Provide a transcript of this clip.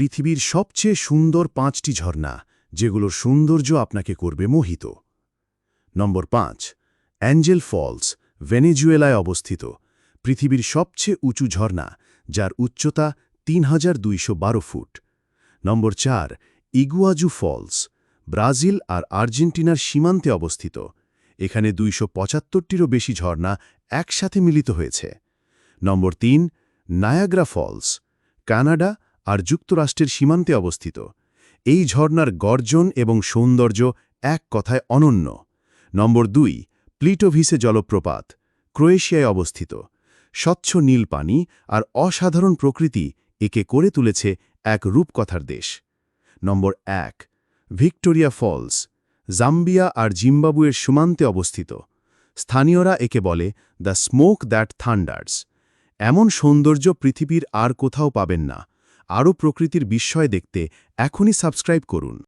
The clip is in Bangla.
পৃথিবীর সবচেয়ে সুন্দর পাঁচটি ঝর্ণা, যেগুলোর সৌন্দর্য আপনাকে করবে মোহিত। নম্বর পাঁচ, অ্যাঞ্জেল ফলস, ভেনেজুয়েলায় অবস্থিত। পৃথিবীর সবচেয়ে উঁচু ঝর্ণা, যার উচ্চতা তিন হাজার দুইশো বারো ফুট। নম্বর চার, ইগুয়াজু ফলস, ব্রাজিল আর আর্জেন্টিনার সীমান্তে অবস্থিত। এখানে দুইশো পঁচাত্তরটিরও বেশি ঝর্ণা একসাথে মিলিত হয়েছে। নম্বর তিন, নায়াগ্রা ফলস, কানাডা আর যুক্তরাষ্ট্রের সীমান্তে অবস্থিত। এই ঝর্ণার গর্জন এবং সৌন্দর্য এক কথায় অনন্য। নম্বর দুই, প্লিটোভিসে জলপ্রপাত, ক্রোয়েশিয়ায় অবস্থিত। স্বচ্ছ নীল পানি আর অসাধারণ প্রকৃতি একে করে তুলেছে এক রূপকথার দেশ। নম্বর এক, ভিক্টোরিয়া ফলস, জাম্বিয়া আর জিম্বাবুয়ের সীমান্তে অবস্থিত। স্থানীয়রা একে বলে দ্য স্মোক দ্যাট থান্ডার্স। এমন সৌন্দর্য পৃথিবীর আর কোথাও পাবেন না। আরও প্রকৃতির বিস্ময় দেখতে এখনই সাবস্ক্রাইব করুন।